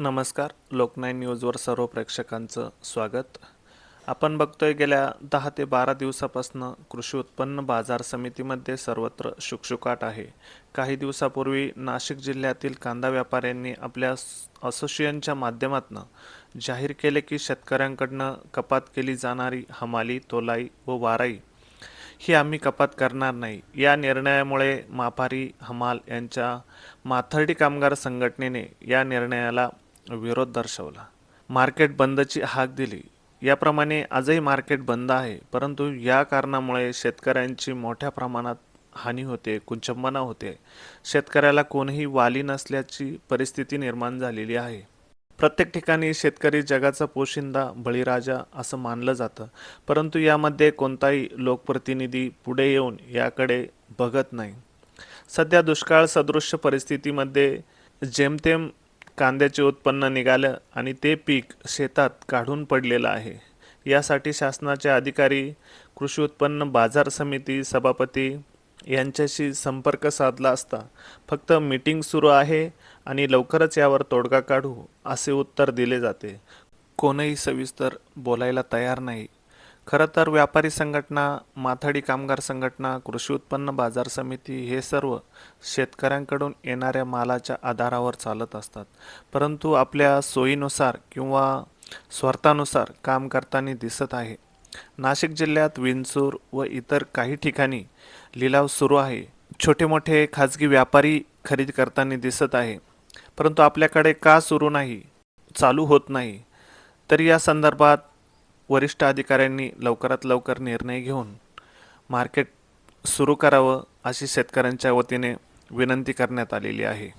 नमस्कार लोकनाईन न्यूजवर सर्व प्रेक्षकांचं स्वागत. आपण बघतोय गेल्या दहा ते बारा दिवसापासून कृषी उत्पन्न बाजार समितीमध्ये सर्वत्र शुकशुकाट आहे. काही दिवसापूर्वी नाशिक जिल्ह्यातील कांदा व्यापाऱ्यांनी आपल्या असोसिएशनच्या माध्यमातून जाहीर केले की शेतकऱ्यांकडनं कपात केली जाणारी हमाली तोलाई व वाराई ही आम्ही कपात करणार नाही. या निर्णयामुळे माफारी हमाल यांच्या माथर्डी कामगार संघटनेने या निर्णयाला विरोध दर्शवला. मार्केट बंदची हाक दिली. याप्रमाणे आजही मार्केट बंद आहे परंतु या कारणामुळे शेतकऱ्यांची मोठ्या प्रमाणात हानी होते कुंचंबना होते. शेतकऱ्याला कोणीही वाली नसल्याची परिस्थिती निर्माण झालेली आहे. प्रत्येक ठिकाणी शेतकरी जगाचा पोशिंदा बळीराजा असं मानलं जातं परंतु यामध्ये कोणताही लोकप्रतिनिधी पुढे येऊन याकडे बघत नाही. सध्या दुष्काळ सदृश्य परिस्थितीमध्ये जेमतेम कांद्याचे उत्पन्न निघालं आणि ते पीक शेतात काढून पडलेलं आहे. यासाठी शासनाचे अधिकारी कृषी उत्पन्न बाजार समिती सभापती यांच्याशी संपर्क साधला असता फक्त मीटिंग सुरू आहे आणि लवकरच यावर तोडगा काढू असे उत्तर दिले जाते. कोणही सविस्तर बोलायला तयार नाही. खरं तर व्यापारी संघटना माथाडी कामगार संघटना कृषी उत्पन्न बाजार समिती हे सर्व शेतकऱ्यांकडून येणाऱ्या मालाच्या आधारावर चालत असतात. परंतु आपल्या सोयीनुसार किंवा स्वार्थानुसार काम करताना दिसत आहे. नाशिक जिल्ह्यात विंचूर व इतर काही ठिकाणी लिलाव सुरू आहे. छोटे मोठे खाजगी व्यापारी खरेदी करताना दिसत आहे. परंतु आपल्याकडे का सुरू नाही चालू होत नाही तर या संदर्भात वरिष्ठ अधिकाऱ्यांनी लवकरात लवकर निर्णय घेऊन मार्केट सुरू करावं अशी शेतकऱ्यांच्या वतीने विनंती करण्यात आलेली आहे.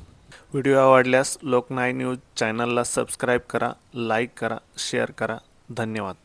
व्हिडिओ आवडल्यास लोकनाय न्यूज चॅनलला सबस्क्राईब करा लाईक करा शेअर करा. धन्यवाद.